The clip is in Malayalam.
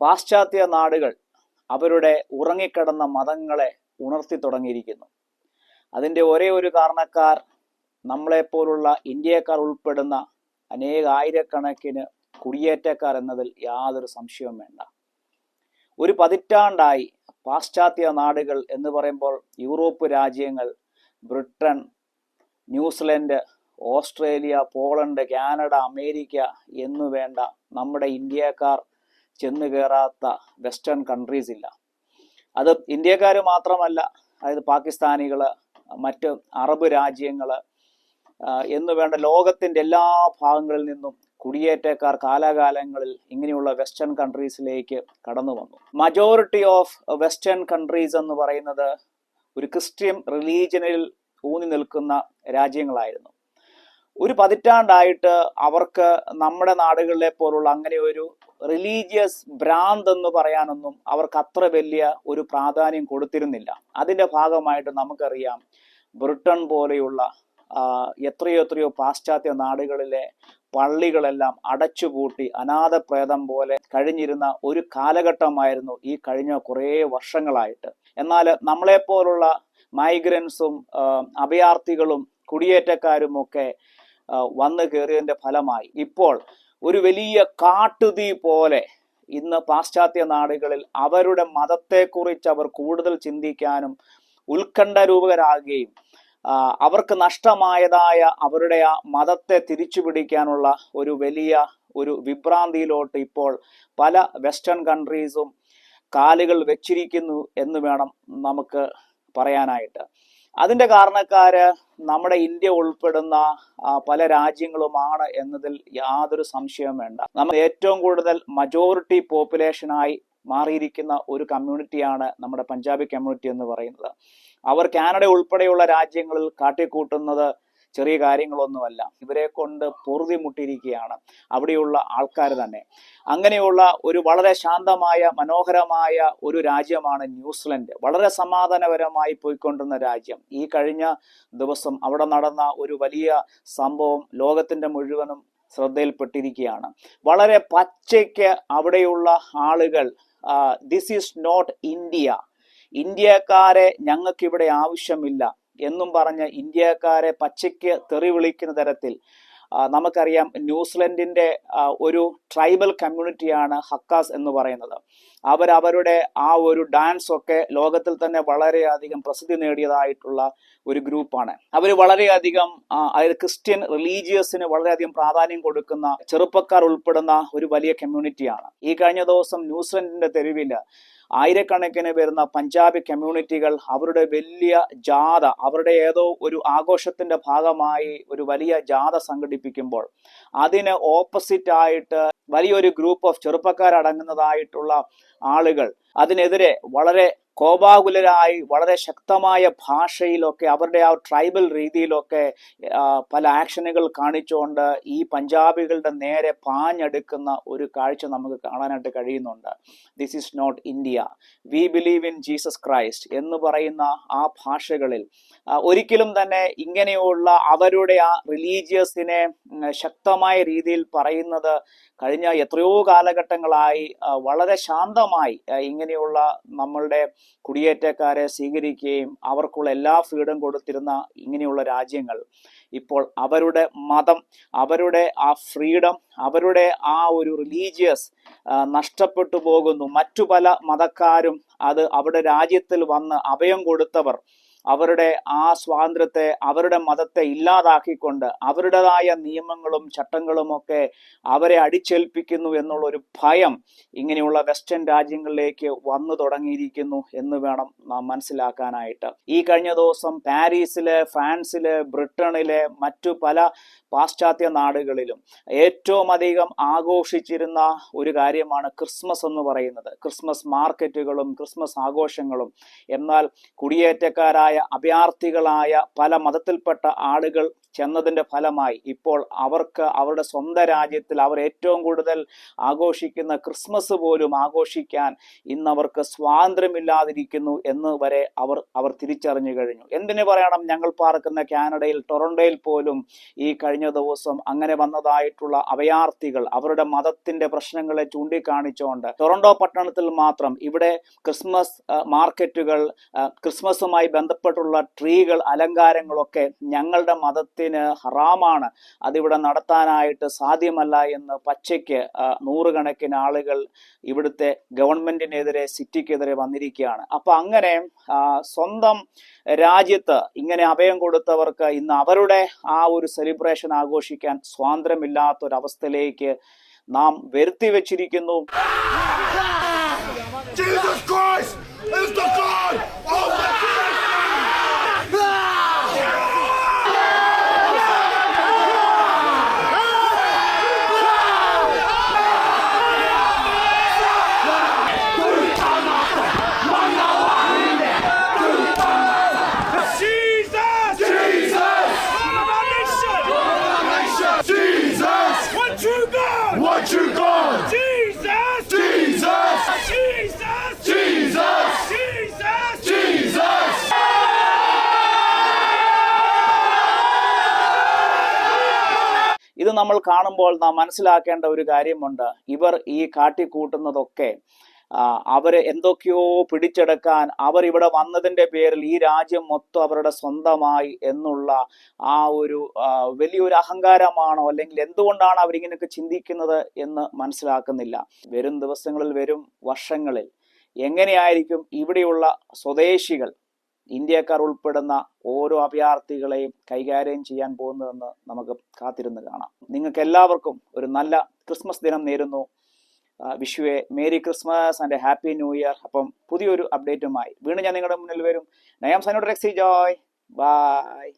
പാശ്ചാത്യ നാടുകൾ അവരുടെ ഉറങ്ങിക്കിടന്ന മതങ്ങളെ ഉണർത്തി തുടങ്ങിയിരിക്കുന്നു. അതിന്റെ ഒരേ ഒരു കാരണക്കാർ നമ്മളെപ്പോലുള്ള ഇന്ത്യക്കാർ ഉൾപ്പെടുന്ന അനേക ആയിരക്കണക്കിന് കുടിയേറ്റക്കാർ എന്നതിൽ യാതൊരു സംശയവും വേണ്ട. ഒരു പതിറ്റാണ്ടായി പാശ്ചാത്യ നാടുകൾ എന്ന് പറയുമ്പോൾ യൂറോപ്പ് രാജ്യങ്ങൾ Britain New Zealand Australia Poland Canada America എന്നു വേണ്ട നമ്മുടെ ഇന്ത്യക്കാർ ചെന്ന് കയറാത്ത വെസ്റ്റേൺ കൺട്രീസ് ഇല്ല. അത് ഇന്ത്യക്കാർ മാത്രമല്ല അതായത് പാകിസ്ഥാനികൾ മറ്റ് അറബ് രാജ്യങ്ങൾ എന്ന് വേണ്ട ലോകത്തിന്റെ എല്ലാ ഭാഗങ്ങളിൽ നിന്നും കുടിയേറ്റക്കാർ കാലാകാലങ്ങളിൽ ഇങ്ങനെയുള്ള വെസ്റ്റേൺ കൺട്രീസിലേക്ക് കടന്നു വന്നു. മജോറിറ്റി ഓഫ് വെസ്റ്റേൺ കൺട്രീസ് എന്ന് പറയുന്നത് ഒരു ക്രിസ്ത്യൻ റിലീജിയനിൽ ഊന്നി നിൽക്കുന്ന രാജ്യങ്ങളായിരുന്നു. ഒരു പതിറ്റാണ്ടായിട്ട് അവർക്ക് നമ്മുടെ നാടുകളിലെ പോലുള്ള അങ്ങനെ ഒരു റിലീജിയസ് ഭ്രാന്ത് എന്ന് പറയാനൊന്നും അവർക്ക് അത്ര വലിയ ഒരു പ്രാധാന്യം കൊടുത്തിരുന്നില്ല. അതിന്റെ ഭാഗമായിട്ട് നമുക്കറിയാം ബ്രിട്ടൻ പോലെയുള്ള എത്രയോ എത്രയോ പാശ്ചാത്യ നാടുകളിലെ പള്ളികളെല്ലാം അടച്ചുപൂട്ടി അനാഥപ്രേതം പോലെ കഴിഞ്ഞിരുന്ന ഒരു കാലഘട്ടമായിരുന്നു ഈ കഴിഞ്ഞ കുറേ വർഷങ്ങളായിട്ട്. എന്നാൽ നമ്മളെപ്പോലുള്ള മൈഗ്രൻസും അഭയാർത്ഥികളും കുടിയേറ്റക്കാരും ഒക്കെ വന്നു കയറിയതിന്റെ ഫലമായി. ഇപ്പോൾ ഒരു വലിയ കാട്ടുതീ പോലെ ഇന്ന് പാശ്ചാത്യ നാടുകളിൽ അവരുടെ മതത്തെക്കുറിച്ച് അവർ കൂടുതൽ ചിന്തിക്കാനും ഉത്കണ്ഠരൂപകരാകുകയും രൂപകരാകുകയും അവർക്ക് നഷ്ടമായതായ അവരുടെ ആ മതത്തെ തിരിച്ചു പിടിക്കാനുള്ള ഒരു വലിയ ഒരു വിഭ്രാന്തിയിലോട്ട് ഇപ്പോൾ പല വെസ്റ്റേൺ കൺട്രീസും കാലുകൾ വെച്ചിരിക്കുന്നു എന്ന് വേണം നമുക്ക് പറയാനായിട്ട്. അതിന്റെ കാരണക്കാര് നമ്മുടെ ഇന്ത്യ ഉൾപ്പെടുന്ന പല രാജ്യങ്ങളുമാണ് എന്നതിൽ യാതൊരു സംശയവും വേണ്ട. നമ്മൾ ഏറ്റവും കൂടുതൽ മജോറിറ്റി പോപ്പുലേഷനായി മാറിയിരിക്കുന്ന ഒരു കമ്മ്യൂണിറ്റിയാണ് നമ്മുടെ പഞ്ചാബി കമ്മ്യൂണിറ്റി എന്ന് പറയുന്നത്. അവർ കാനഡ ഉൾപ്പെടെയുള്ള രാജ്യങ്ങളിൽ കാട്ടിക്കൂട്ടുന്നത് ചെറിയ കാര്യങ്ങളൊന്നുമല്ല. ഇവരെ കൊണ്ട് പൊറുതി മുട്ടിയിരിക്കുകയാണ് അവിടെയുള്ള ആൾക്കാർ തന്നെ. അങ്ങനെയുള്ള ഒരു വളരെ ശാന്തമായ മനോഹരമായ ഒരു രാജ്യമാണ് ന്യൂസിലൻഡ്. വളരെ സമാധാനപരമായി പോയിക്കൊണ്ടിരുന്ന രാജ്യം. ഈ കഴിഞ്ഞ ദിവസം അവിടെ നടന്ന ഒരു വലിയ സംഭവം ലോകത്തിന്റെ മുഴുവനും ശ്രദ്ധയിൽപ്പെട്ടിരിക്കുകയാണ്. വളരെ പച്ചയ്ക്ക് അവിടെയുള്ള ആളുകൾ ദിസ് ഈസ് നോട്ട് ഇന്ത്യ ഇന്ത്യക്കാരെ ഞങ്ങൾക്കിവിടെ ആവശ്യമില്ല. എന്നും പറഞ്ഞ് ഇന്ത്യക്കാരെ പച്ചയ്ക്ക് തെറി വിളിക്കുന്ന തരത്തിൽ നമുക്കറിയാം ന്യൂസിലൻഡിന്റെ ഒരു ട്രൈബൽ കമ്മ്യൂണിറ്റിയാണ് ഹക്കാസ് എന്ന് പറയുന്നത്. അവർ അവരുടെ ആ ഒരു ഡാൻസ് ഒക്കെ ലോകത്തിൽ തന്നെ വളരെയധികം പ്രസിദ്ധി നേടിയതായിട്ടുള്ള ഒരു ഗ്രൂപ്പാണ്. അവർ വളരെയധികം അതായത് ക്രിസ്ത്യൻ റിലീജിയസിന് വളരെയധികം പ്രാധാന്യം കൊടുക്കുന്ന ചെറുപ്പക്കാർ ഉൾപ്പെടുന്ന ഒരു വലിയ കമ്മ്യൂണിറ്റിയാണ്. ഈ കഴിഞ്ഞ ദിവസം ന്യൂസിലൻഡിന്റെ തെരുവിൽ ആയിരക്കണക്കിന് വരുന്ന പഞ്ചാബി കമ്മ്യൂണിറ്റികൾ അവരുടെ വലിയ ജാഥ അവരുടെ ഏതോ ഒരു ആഘോഷത്തിന്റെ ഭാഗമായി ഒരു വലിയ ജാഥ സംഘടിപ്പിക്കുമ്പോൾ അതിന് ഓപ്പോസിറ്റ് ആയിട്ട് വലിയൊരു ഗ്രൂപ്പ് ഓഫ് ചെറുപ്പക്കാരടങ്ങുന്നതായിട്ടുള്ള ആളുകൾ അതിനെതിരെ വളരെ കോപാകുലരായി വളരെ ശക്തമായ ഭാഷയിലൊക്കെ അവരുടെ ആ ട്രൈബൽ രീതിയിലൊക്കെ പല ആക്ഷനുകൾ കാണിച്ചുകൊണ്ട് ഈ പഞ്ചാബികളുടെ നേരെ പാഞ്ഞെടുക്കുന്ന ഒരു കാഴ്ച നമുക്ക് കാണാനായിട്ട് കഴിയുന്നുണ്ട്. This is not India we believe in Jesus Christ എന്ന് പറയുന്ന ആ ഭാഷകളിൽ. ഒരിക്കലും തന്നെ ഇങ്ങനെയുള്ള അവരുടെ ആ റിലീജിയസിനെ ശക്തമായ രീതിയിൽ പറയുന്നത് കഴിഞ്ഞ എത്രയോ കാലഘട്ടങ്ങളായി വളരെ ശാന്തമായി ഇങ്ങനെയുള്ള നമ്മളുടെ കുടിയേറ്റക്കാരെ സ്വീകരിക്കുകയും അവർക്കുള്ള എല്ലാ ഫ്രീഡം കൊടുത്തിരുന്ന ഇങ്ങനെയുള്ള രാജ്യങ്ങൾ. ഇപ്പോൾ അവരുടെ മതം അവരുടെ ആ ഫ്രീഡം അവരുടെ ആ ഒരു റിലീജിയസ് നഷ്ടപ്പെട്ടു പോകുന്നു. മറ്റു പല മതക്കാരും അത് അവിടെ രാജ്യത്തിൽ വന്ന് അഭയം കൊടുത്തവർ അവരുടെ ആ സ്വാതന്ത്ര്യത്തെ അവരുടെ മതത്തെ ഇല്ലാതാക്കിക്കൊണ്ട് അവരുടേതായ നിയമങ്ങളും ചട്ടങ്ങളും ഒക്കെ അവരെ അടിച്ചേൽപ്പിക്കുന്നു എന്നുള്ള ഒരു ഭയം ഇങ്ങനെയുള്ള വെസ്റ്റേൺ രാജ്യങ്ങളിലേക്ക് വന്നു തുടങ്ങിയിരിക്കുന്നു എന്ന് വേണം നാം മനസ്സിലാക്കാനായിട്ട്. ഈ കഴിഞ്ഞ ദിവസം പാരീസിലെ ഫ്രാൻസിലെ ബ്രിട്ടണിലെ മറ്റു പല പാശ്ചാത്യ നാടുകളിലും ഏറ്റവും അധികം ആഘോഷിച്ചിരുന്ന ഒരു കാര്യമാണ് ക്രിസ്മസ് എന്ന് പറയുന്നത്. ക്രിസ്മസ് മാർക്കറ്റുകളും ക്രിസ്മസ് ആഘോഷങ്ങളും. എന്നാൽ കുടിയേറ്റക്കാരായ അഭയാർത്ഥികളായ പല മതത്തിൽപ്പെട്ട ആളുകൾ ചെന്നതിന്റെ ഫലമായി ഇപ്പോൾ അവർക്ക് അവരുടെ സ്വന്തം രാജ്യത്തിൽ അവർ ഏറ്റവും കൂടുതൽ ആഘോഷിക്കുന്ന ക്രിസ്മസ് പോലും ആഘോഷിക്കാൻ ഇന്ന് അവർക്ക് സ്വാതന്ത്ര്യമില്ലാതിരിക്കുന്നു എന്ന് വരെ അവർ അവർ തിരിച്ചറിഞ്ഞു കഴിഞ്ഞു. എന്തിനു പറയണം? ഞങ്ങൾ പാർക്കുന്ന കാനഡയിൽ ടൊറന്റോയിൽ പോലും ഈ കഴിഞ്ഞ ദിവസം അങ്ങനെ വന്നതായിട്ടുള്ള അഭയാർത്ഥികൾ അവരുടെ മതത്തിന്റെ പ്രശ്നങ്ങളെ ചൂണ്ടിക്കാണിച്ചുകൊണ്ട് ടൊറന്റോ പട്ടണത്തിൽ മാത്രം ഇവിടെ ക്രിസ്മസ് മാർക്കറ്റുകൾ ക്രിസ്മസുമായി ബന്ധപ്പെട്ടുള്ള ട്രീകൾ അലങ്കാരങ്ങളൊക്കെ ഞങ്ങളുടെ മതത്തിന് ഹറാമാണ്. അതിവിടെ നടത്താനായിട്ട് സാധ്യമല്ല എന്ന് പച്ചയ്ക്ക് നൂറുകണക്കിന് ആളുകൾ ഇവിടുത്തെ ഗവൺമെന്റിനെതിരെ സിറ്റിക്കെതിരെ വന്നിരിക്കുകയാണ്. അപ്പൊ അങ്ങനെ സ്വന്തം രാജ്യത്ത് ഇങ്ങനെ അഭയം കൊടുത്തവർക്ക് ഇന്ന് അവരുടെ ആ ഒരു സെലിബ്രേഷൻ ആഘോഷിക്കാൻ സ്വാതന്ത്ര്യമില്ലാത്തൊരവസ്ഥയിലേക്ക് നാം വരുത്തി വെച്ചിരിക്കുന്നു. Jesus Christ! Is the God of the Jesus! Jesus! Son of our nation! Jesus! One true God! One true God! Jesus! Jesus! Jesus! Jesus! Jesus! Jesus! നമ്മൾ കാണുമ്പോൾ നാം മനസ്സിലാക്കേണ്ട ഒരു കാര്യമുണ്ട്. ഇവർ ഈ കാട്ടിക്കൂട്ടുന്നതൊക്കെ അവർ എന്തൊക്കെയോ പിടിച്ചെടുക്കാൻ അവർ ഇവിടെ വന്നതിന്റെ പേരിൽ ഈ രാജ്യം മൊത്തം അവരുടെ സ്വന്തമായി എന്നുള്ള ആ ഒരു വലിയൊരു അഹങ്കാരമാണോ അല്ലെങ്കിൽ എന്തുകൊണ്ടാണ് അവരിങ്ങനെയൊക്കെ ചിന്തിക്കുന്നത് എന്ന് മനസ്സിലാക്കുന്നില്ല. വരും ദിവസങ്ങളിൽ വരും വർഷങ്ങളിൽ എങ്ങനെയായിരിക്കും ഇവിടെയുള്ള സ്വദേശികൾ ഇന്ത്യക്കാർ ഉൾപ്പെടുന്ന ഓരോ അഭയാർത്ഥികളെയും കൈകാര്യം ചെയ്യാൻ പോകുന്നതെന്ന് നമുക്ക് കാത്തിരുന്ന് കാണാം. നിങ്ങൾക്ക് എല്ലാവർക്കും ഒരു നല്ല ക്രിസ്മസ് ദിനം നേരുന്നു. വിഷുവെ merry Christmas and happy new year അപ്പം പുതിയൊരു അപ്ഡേറ്റുമായി വീണ്ടും ഞാൻ നിങ്ങളുടെ മുന്നിൽ വരും. നയാം സനോട് ജോയ്. ബൈ